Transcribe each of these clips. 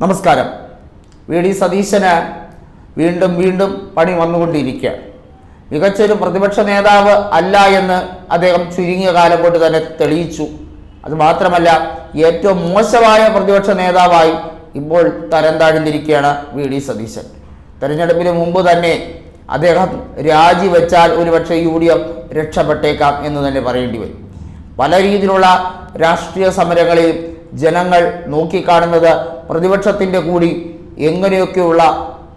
നമസ്കാരം. V D സതീശന് വീണ്ടും വീണ്ടും പണി വന്നുകൊണ്ടിരിക്കുക. മികച്ചൊരു പ്രതിപക്ഷ നേതാവ് അല്ല എന്ന് അദ്ദേഹം ചുരുങ്ങിയ കാലം കൊണ്ട് തന്നെ തെളിയിച്ചു. അതുമാത്രമല്ല ഏറ്റവും മോശമായ പ്രതിപക്ഷ നേതാവായി ഇപ്പോൾ തരം താഴ്ന്നിരിക്കുകയാണ് വി ഡി സതീശൻ. തെരഞ്ഞെടുപ്പിന് മുമ്പ് തന്നെ അദ്ദേഹം രാജിവെച്ചാൽ ഒരുപക്ഷെ യു ഡി എഫ് രക്ഷപ്പെട്ടേക്കാം എന്ന് തന്നെ പറയേണ്ടി വരും. പല രീതിയിലുള്ള രാഷ്ട്രീയ സമരങ്ങളിൽ ജനങ്ങൾ നോക്കിക്കാണുന്നത് പ്രതിപക്ഷത്തിന്റെ കൂടി എങ്ങനെയൊക്കെയുള്ള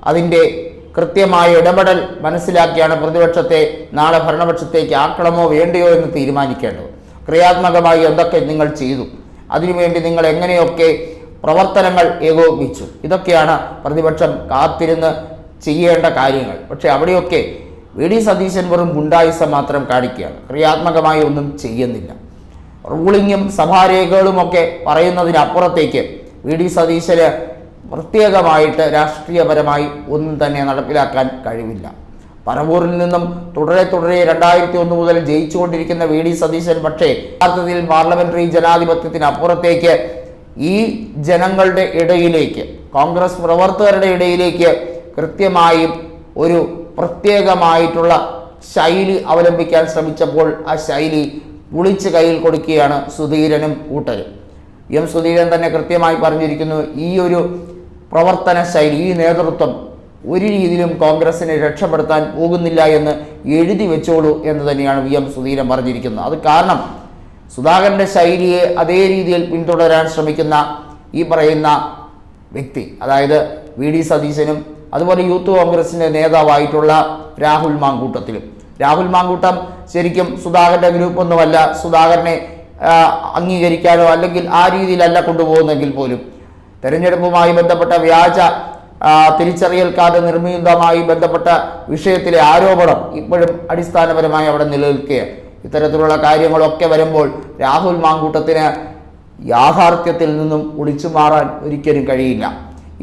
അതിന്റെ കൃത്യമായ ഇടപെടൽ മനസ്സിലാക്കിയാണ് പ്രതിപക്ഷത്തെ നാളെ ഭരണപക്ഷത്തേക്ക് ആക്കണമോ വേണ്ടയോ എന്ന് തീരുമാനിക്കേണ്ടത്. ക്രിയാത്മകമായി എന്തൊക്കെ നിങ്ങൾ ചെയ്തു? അതിനുവേണ്ടി നിങ്ങൾ എങ്ങനെയൊക്കെ പ്രവർത്തനങ്ങൾ ഏകോപിപ്പിച്ചു? ഇതൊക്കെയാണ് പ്രതിപക്ഷം കാത്തിരുന്ന് ചെയ്യേണ്ട കാര്യങ്ങൾ. പക്ഷേ അവിടെയൊക്കെ വി. ഡി. സതീശൻ വെറും ഗുണ്ടായുസം മാത്രം കാണിക്കുകയാണ്. ക്രിയാത്മകമായി ഒന്നും ചെയ്യുന്നില്ല. റൂളിങ്ങും സഭാരേഖകളുമൊക്കെ പറയുന്നതിനപ്പുറത്തേക്ക് വി ഡി സതീശന് പ്രത്യേകമായിട്ട് രാഷ്ട്രീയപരമായി ഒന്നും തന്നെ നടപ്പിലാക്കാൻ കഴിവില്ല. പറവൂരിൽ നിന്നും തുടരെ തുടരെ രണ്ടായിരത്തി ഒന്ന് മുതൽ ജയിച്ചുകൊണ്ടിരിക്കുന്ന വി ഡി സതീശൻ പക്ഷേ യഥാർത്ഥത്തിൽ പാർലമെന്ററി ജനാധിപത്യത്തിനപ്പുറത്തേക്ക് ഈ ജനങ്ങളുടെ ഇടയിലേക്ക് കോൺഗ്രസ് പ്രവർത്തകരുടെ ഇടയിലേക്ക് കൃത്യമായും ഒരു പ്രത്യേകമായിട്ടുള്ള ശൈലി അവലംബിക്കാൻ ശ്രമിച്ചപ്പോൾ ആ ശൈലി പുളിച്ച് കയ്യിൽ കൊടുക്കുകയാണ് സുധീരനും കൂട്ടരും. എം സുധീരൻ തന്നെ കൃത്യമായി പറഞ്ഞിരിക്കുന്നു ഈ ഒരു പ്രവർത്തന ശൈലി ഈ നേതൃത്വം ഒരു രീതിയിലും കോൺഗ്രസിനെ രക്ഷപ്പെടുത്താൻ പോകുന്നില്ല എന്ന് എഴുതി വെച്ചോളൂ എന്ന് തന്നെയാണ് വി എം സുധീരൻ പറഞ്ഞിരിക്കുന്നത്. അത് കാരണം സുധാകരന്റെ ശൈലിയെ അതേ രീതിയിൽ പിന്തുടരാൻ ശ്രമിക്കുന്ന ഈ പറയുന്ന വ്യക്തി അതായത് വി ഡി സതീശനും അതുപോലെ യൂത്ത് കോൺഗ്രസിന്റെ നേതാവായിട്ടുള്ള രാഹുൽ മാങ്കൂട്ടത്തിലും. രാഹുൽ മാങ്കൂട്ടം ശരിക്കും സുധാകരന്റെ ഗ്രൂപ്പൊന്നുമല്ല സുധാകരനെ അംഗീകരിക്കാനോ അല്ലെങ്കിൽ ആ രീതിയിലല്ല കൊണ്ടുപോകുന്നെങ്കിൽ പോലും. തെരഞ്ഞെടുപ്പുമായി ബന്ധപ്പെട്ട വ്യാജ തിരിച്ചറിയൽ കാർഡ് നിർമ്മിതമായി ബന്ധപ്പെട്ട വിഷയത്തിലെ ആരോപണം ഇപ്പോഴും അടിസ്ഥാനപരമായി അവിടെ നിലനിൽക്കുകയാണ്. ഇത്തരത്തിലുള്ള കാര്യങ്ങളൊക്കെ വരുമ്പോൾ രാഹുൽ മാങ്കൂട്ടത്തിന് യാഥാർത്ഥ്യത്തിൽ നിന്നും ഒളിച്ചു മാറാൻ ഒരിക്കലും കഴിയില്ല.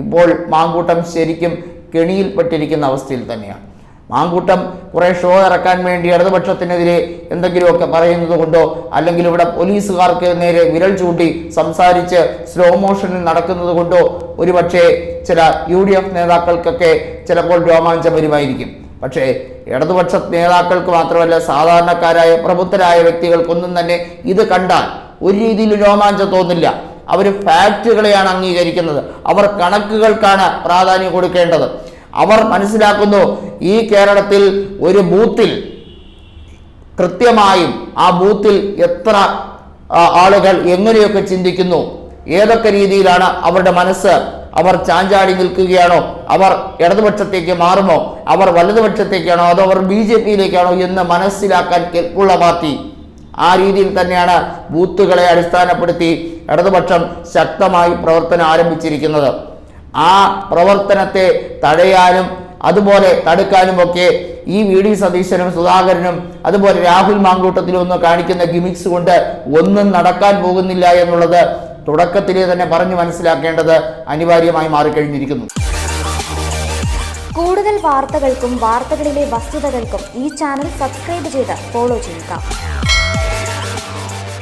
ഇപ്പോൾ മാങ്കൂട്ടം ശരിക്കും കെണിയിൽപ്പെട്ടിരിക്കുന്ന അവസ്ഥയിൽ തന്നെയാണ്. മാങ്കൂട്ടം കുറേ ഷോ ഇറക്കാൻ വേണ്ടി ഇടതുപക്ഷത്തിനെതിരെ എന്തെങ്കിലുമൊക്കെ പറയുന്നത് കൊണ്ടോ അല്ലെങ്കിൽ ഇവിടെ പോലീസുകാർക്ക് നേരെ വിരൽ ചൂണ്ടി സംസാരിച്ച് സ്ലോ മോഷനിൽ നടക്കുന്നത് കൊണ്ടോ ഒരുപക്ഷെ ചില യു ഡി എഫ് നേതാക്കൾക്കൊക്കെ ചിലപ്പോൾ രോമാഞ്ചം വരുമായിരിക്കും പക്ഷേ ഇടതുപക്ഷ നേതാക്കൾക്ക് മാത്രമല്ല സാധാരണക്കാരായ പ്രബുദ്ധരായ വ്യക്തികൾക്കൊന്നും തന്നെ ഇത് കണ്ടാൽ ഒരു രീതിയിൽ രോമാഞ്ചം തോന്നില്ല. അവർ ഫാക്റ്റുകളെയാണ് അംഗീകരിക്കുന്നത്. അവർ കണക്കുകൾക്കാണ് പ്രാധാന്യം കൊടുക്കേണ്ടത്. അവർ മനസ്സിലാക്കുന്നു ഈ കേരളത്തിൽ ഒരു ബൂത്തിൽ കൃത്യമായും ആ ബൂത്തിൽ എത്ര ആളുകൾ എങ്ങനെയൊക്കെ ചിന്തിക്കുന്നു ഏതൊക്കെ രീതിയിലാണ് അവരുടെ മനസ്സ് അവർ ചാഞ്ചാടി നിൽക്കുകയാണോ അവർ ഇടതുപക്ഷത്തേക്ക് മാറുമോ അവർ വലതുപക്ഷത്തേക്കാണോ അതോ അവർ ബി ജെ പിയിലേക്കാണോ എന്ന് മനസ്സിലാക്കാൻ കെൽപ്പുള്ള പാർട്ടി. ആ രീതിയിൽ തന്നെയാണ് ബൂത്തുകളെ അടിസ്ഥാനപ്പെടുത്തി ഇടതുപക്ഷം ശക്തമായി പ്രവർത്തനം ആരംഭിച്ചിരിക്കുന്നത്. ആ പ്രവർത്തനത്തെ തടയാനും അതുപോലെ തടുക്കാനും ഒക്കെ ഈ വി ഡി സതീശനും സുധാകരനും അതുപോലെ രാഹുൽ മാങ്കൂട്ടത്തിലും ഒന്ന് കാണിക്കുന്ന ഗിമിക്സ് കൊണ്ട് ഒന്നും നടക്കാൻ പോകുന്നില്ല എന്നുള്ളത് തുടക്കത്തിലെ തന്നെ പറഞ്ഞു മനസ്സിലാക്കേണ്ടത് അനിവാര്യമായി മാറിക്കഴിഞ്ഞിരിക്കുന്നു. കൂടുതൽ വാർത്തകൾക്കും വാർത്തകളിലെ വസ്തുതകൾക്കും ഈ ചാനൽ സബ്സ്ക്രൈബ് ചെയ്ത് ഫോളോ ചെയ്യുക.